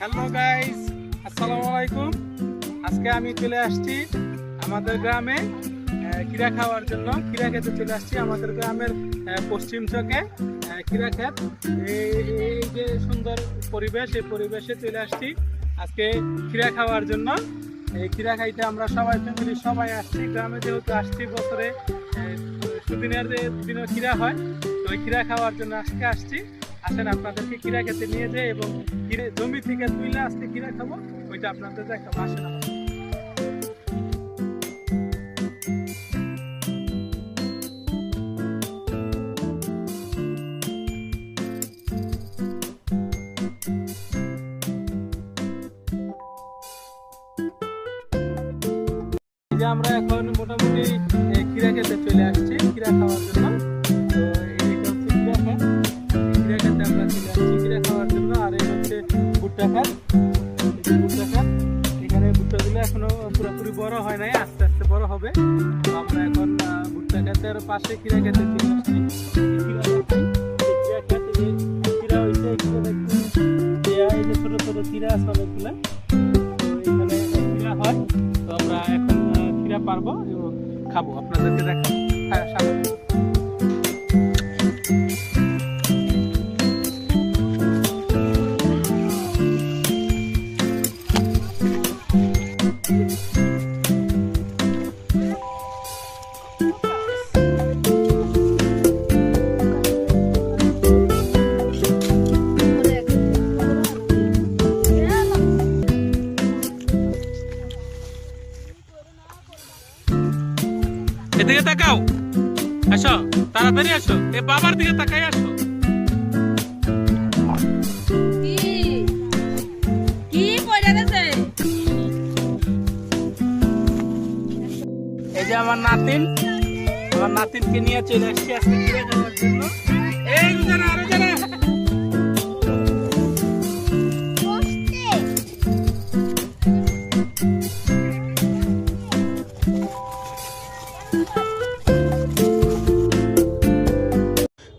Hello guys আসসালামু আলাইকুম আজকে আমি চলে আসছি আমাদের গ্রামে খিরা খাওয়ার জন্য। খিরা খেতে চলে আসছি আমাদের গ্রামের পশ্চিম চকে খিরা ক্ষেত এই যে সুন্দর পরিবেশ, এই পরিবেশে চলে আসছি আজকে খিরা খাওয়ার জন্য। এই খিরা খাইতে আমরা সবাই ফ্যামিলি সবাই আসছি। গ্রামে যেহেতু আসছি বছরে সুদিনের দিনও খিরা হয়, তো ওই খাওয়ার জন্য আজকে আসছি। আসেন, আপনাদেরকে কিরা খেতে নিয়ে যাই এবং জমি থেকে তুইলে আসতে কিরা খাব, ওইটা আপনাদের দেখাবো, আসেন আমার। এখন মোটামুটি কিরা খেতে চলে আসছি কিরা খাওয়ার জন্য। ভুট্টা খাত এখানে ভুট্টাগুলো এখনও পুরোপুরি বড় হয় নাই, আস্তে আস্তে বড় হবে। আমরা এখন ভুট্টা খাতের পাশে কিরা খেতে চলে আসছি। কিরা খাতে দেখুন ছোট ছোট কিরা আছে অনেকগুলা এখানে কিরা হয়। তো আমরা এখন কিরা পারব এবং খাব। আপনাদেরকে দেখাবো এদিকে তাকাও। আসো তাড়াতাড়ি আসো। এ বাবার দিকে তাকাই আসো। এই যে আমার নাতিন আমার নাতিনকে নিয়ে চলে আসছি আজকে ঘুরে যাওয়ার জন্য।